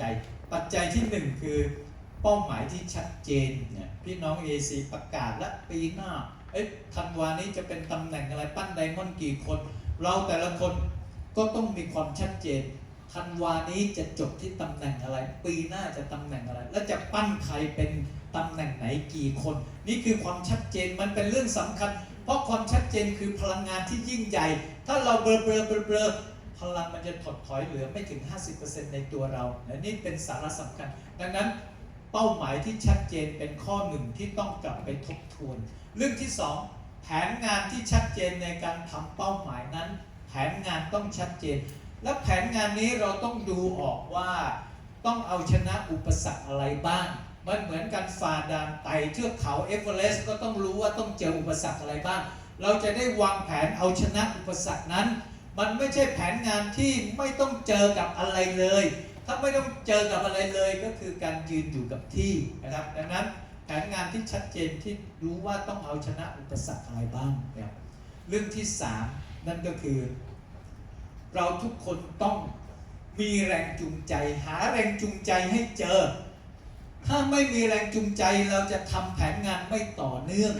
จัย ปัจจัยที่หนึ่งคือเป้าหมายที่ชัดเจนเนี่ยพี่น้อง AC ประกาศและปีหน้าเอ้ยธันวานี้จะเป็นตำแหน่งอะไรปั้นไดมอนด์กี่คน เราแต่ละคนก็ต้องมีความชัดเจนธันวานี้จะจบที่ตำแหน่งอะไร ปีหน้าจะตำแหน่งอะไร และจะปั้นใครเป็นตำแหน่งไหนกี่คน นี่คือความชัดเจนมันเป็นเรื่องสำคัญ เพราะความชัดเจนคือพลังงานที่ยิ่งใหญ่ ถ้าเราเบลเบลอเบลอเบลอ พลังมันจะถดถอยเหลือไม่ถึง 50%ในตัวเราและนี่เป็นสาระสำคัญ ดังนั้นเป้าหมายที่ชัดเจนเป็นข้อหนึ่งที่ต้องกลับไปทบทวน เรื่องที่สองแผนงานที่ชัดเจนในการทำเป้าหมายนั้น แผนงานต้องชัดเจน และแผนงานนี้เราต้องดูออกว่าต้องเอาชนะอุปสรรคอะไรบ้าง มันเหมือนกันฝ่าด่านไต่เทือกเขาเอเวอเรสต์ก็ต้องรู้ว่าต้องเจออุปสรรคอะไรบ้าง เราจะได้วางแผนเอาชนะอุปสรรคนั้น มันไม่ใช่แผนงานที่ไม่ต้องเจอกับอะไรเลย ถ้าไม่ต้องเจอกับอะไรเลยก็คือการยืนอยู่กับที่นะครับ ดังนั้นแผนงานที่ชัดเจนที่รู้ว่าต้องเอาชนะอุปสรรคอะไรบ้างนะครับเรื่องที่สามนั่นก็คือ เราทุกคนต้องมีแรงจูงใจ หาแรงจูงใจให้เจอ ถ้าไม่มีแรงจูงใจเราจะทำแผนงานไม่ต่อเนื่อง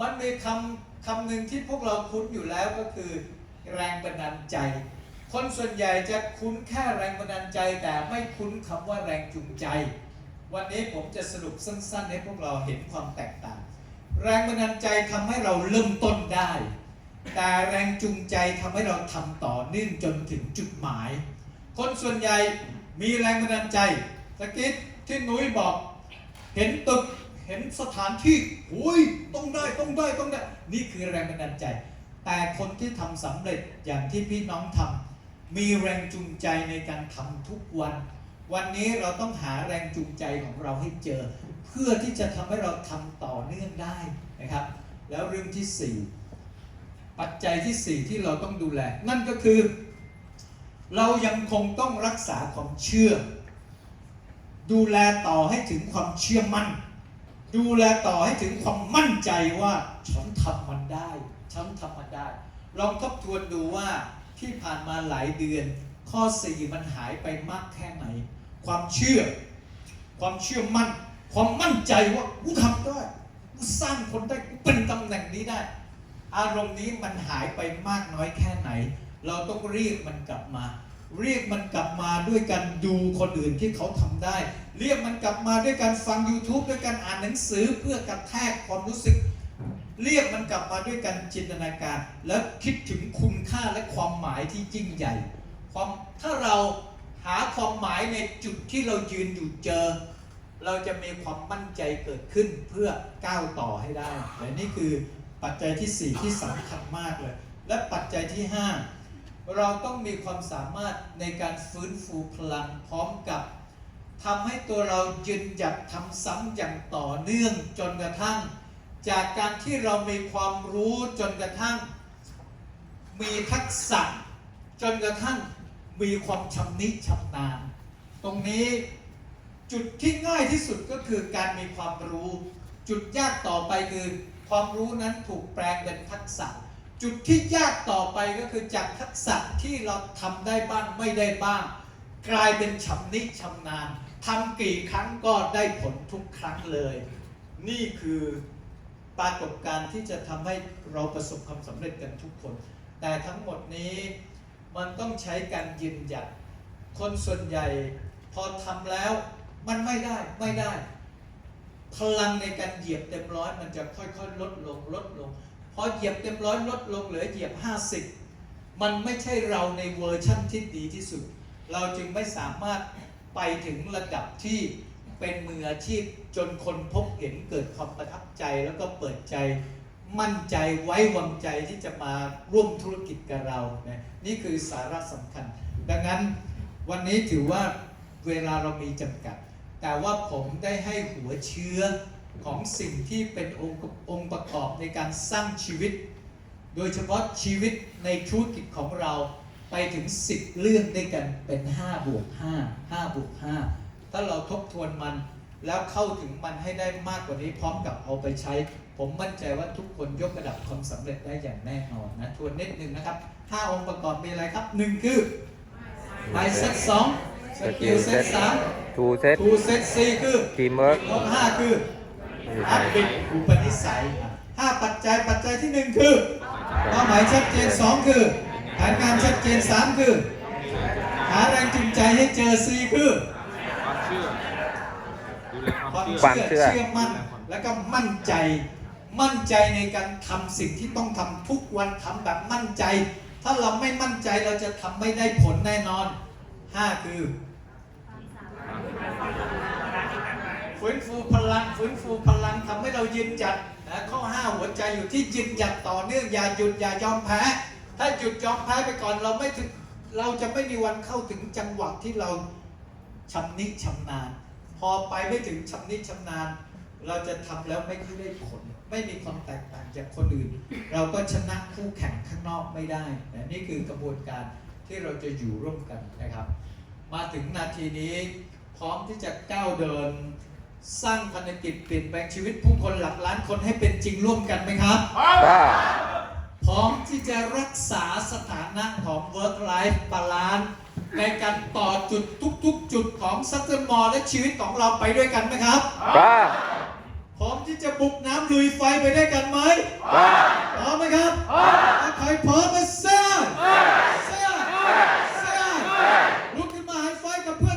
มันมีคำคำหนึ่งที่พวกเราคุ้นอยู่แล้วก็คือ แรงบันดาลใจ คนส่วนใหญ่จะคุ้นแค่แรงบันดาลใจ แต่ไม่คุ้นคำว่าแรงจูงใจ วันนี้ผมจะสรุปสั้นๆ ให้พวกเราเห็นความแตกต่าง แรงบันดาลใจทำให้เราเริ่มต้นได้ แต่แรงจูงใจทำให้เราทำต่อเนื่องจนถึงจุดหมาย คนส่วนใหญ่มีแรงบันดาลใจตะกี้ที่นุ้ยบอก เห็นตึกเห็นสถานที่หุยต้องได้ต้องได้ต้องได้ นี่คือแรงบันดาลใจ แต่คนที่ทำสำเร็จอย่างที่พี่น้องทำมีแรงจูงใจในการทำทุกวัน วันนี้เราต้องหาแรงจูงใจของเราให้เจอ เพื่อที่จะทำให้เราทำต่อเนื่องได้นะครับ แล้วเรื่องที่สี่ปัจจัยที่สี่ที่เราต้องดูแล นั่นก็คือ เรายังคงต้องรักษาความเชื่อ ดูแลต่อให้ถึงความเชื่อมั่น ดูแลต่อให้ถึงความมั่นใจว่าฉันทำมันได้ ฉันทำมันได้ ลองทบทวนดูว่าที่ผ่านมาหลายเดือน ข้อสี่มันหายไปมากแค่ไหน ความเชื่อ ความเชื่อมั่น ความมั่นใจว่ากูทำได้กูสร้างคนได้กูเป็นตำแหน่งนี้ได้ อารมณ์นี้มันหายไปมากน้อยแค่ไหน เราต้องเรียกมันกลับมา เรียกมันกลับมาด้วยการดูคนอื่นที่เขาทำได้ เรียกมันกลับมาด้วยการฟัง YouTube ด้วยการอ่านหนังสือเพื่อกระแทกความรู้สึก เรียกมันกลับมาด้วยการจินตนาการ แล้วคิดถึงคุณค่าและความหมายที่ยิ่งใหญ่ ความถ้าเราหาความหมายในจุดที่เรายืนอยู่เจอ เราจะมีความมั่นใจเกิดขึ้นเพื่อก้าวต่อให้ได้และนี่คือปัจจัยที่ 4 ที่สำคัญมากเลย และปัจจัยที่ 5 เราต้องมีความสามารถในการฟื้นฟูพลังพร้อมกับทำให้ตัวเรายืนหยัดทำซ้ำอย่างต่อเนื่องจนกระทั่ง จากการที่เรามีความรู้จนกระทั่ง มีทักษะ จนกระทั่งมีความชำนิชำนาญตรงนี้จุดที่ง่ายที่สุดก็คือการมีความรู้ จุดยากต่อไปคือ ความรู้นั้นถูกแปลงเป็นทักษะ จุดที่ยากต่อไปก็คือจากทักษะที่เราทำได้บ้างไม่ได้บ้าง กลายเป็นชำนิชำนาญทำกี่ครั้งก็ได้ผลทุกครั้งเลย นี่คือ ปรากฏการณ์ที่จะทำให้เราประสบความสำเร็จกันทุกคน แต่ทั้งหมดนี้มันต้องใช้การยืนหยัด คนส่วนใหญ่พอทำแล้วมันไม่ได้ไม่ได้ พลังในการเหยียบเต็มร้อยมันจะค่อยๆ ลดลงลดลง พอเหยียบเต็มร้อยลดลงเหลือเหยียบ 50 มันไม่ใช่เราในเวอร์ชั่นที่ดีที่สุด เราจึงไม่สามารถไปถึงระดับที่ เป็นมืออาชีพจนคนพบเห็นเกิดความประทับใจแล้วก็เปิดใจมั่นใจไว้วางใจที่จะมาร่วมธุรกิจกับเรานะนี่คือสาระสำคัญ ดังนั้นวันนี้ถือว่าเวลาเรามีจำกัด แต่ว่าผมได้ให้หัวเชื้อของสิ่งที่เป็นองค์องค์ประกอบในการสร้างชีวิต โดยเฉพาะชีวิตในธุรกิจของเราไปถึง 10 เรื่องด้วยกันเป็น 5 บวก 5 5 บวก 5 ถ้าเราทบทวนมันแล้วเข้าถึงมันให้ได้มากกว่านี้พร้อมกับเอาไปใช้ ผมมั่นใจว่าทุกคนยกระดับความสำเร็จได้อย่างแน่นอนนะทวนนิดนึงนะครับ 5 องค์ประกอบมีอะไรครับ 1 คือ mindset 2สกิลเซตสามทูเซตทูเซตสี่คือทีมเวิร์กลบห้าคืออัพบิดอุปนิสัยห้าปัจจัยปัจจัยที่หนึ่งคือเป้าหมายชัดเจนสองคือแผนงานชัดเจนสามคือ หาแรงจูงใจให้เจอสี่คือความเชื่อดูแลความความเชื่อเชื่อเชื่อมั่น แล้วก็มั่นใจ มั่นใจในการทำสิ่งที่ต้องทำทุกวันทำแบบมั่นใจ ถ้าเราไม่มั่นใจเราจะทำไม่ได้ผลแน่นอนห้าคือฟื้นฟูพลังฟื้นฟูพลังทำให้เรายืนหยัดนะข้อห้าหัวใจอยู่ที่ยืนหยัดต่อเนื่องอย่าหยุดอย่ายอมแพ้ ถ้าหยุดยอมแพ้ไปก่อนเราไม่ถึงเราจะไม่มีวันเข้าถึงจังหวะที่เรา ชำนิชำนาญ พอไปไม่ถึงชำนิชำนาญ เราจะทำแล้วไม่ค่อยได้ผล ไม่มีความแตกต่างจากคนอื่น เราก็ชนะคู่แข่งข้างนอกไม่ได้นะนี่คือกระบวนการที่เราจะอยู่ร่วมกันนะครับ มาถึงนาทีนี้พร้อมที่จะก้าวเดิน สร้างพันธกิจเปลี่ยนแปลงชีวิตผู้คนหลักล้านคนให้เป็นจริงร่วมกันไหมครับป้าพร้อม ที่จะรักษาสถานะของ work life balance ในการต่อจุดทุกๆ จุดของซัตเตอร์มอลและชีวิตของเราไปด้วยกันไหมครับ ป้าพร้อมที่จะบุกน้ำลุยไฟไปด้วยกันไหม ป้า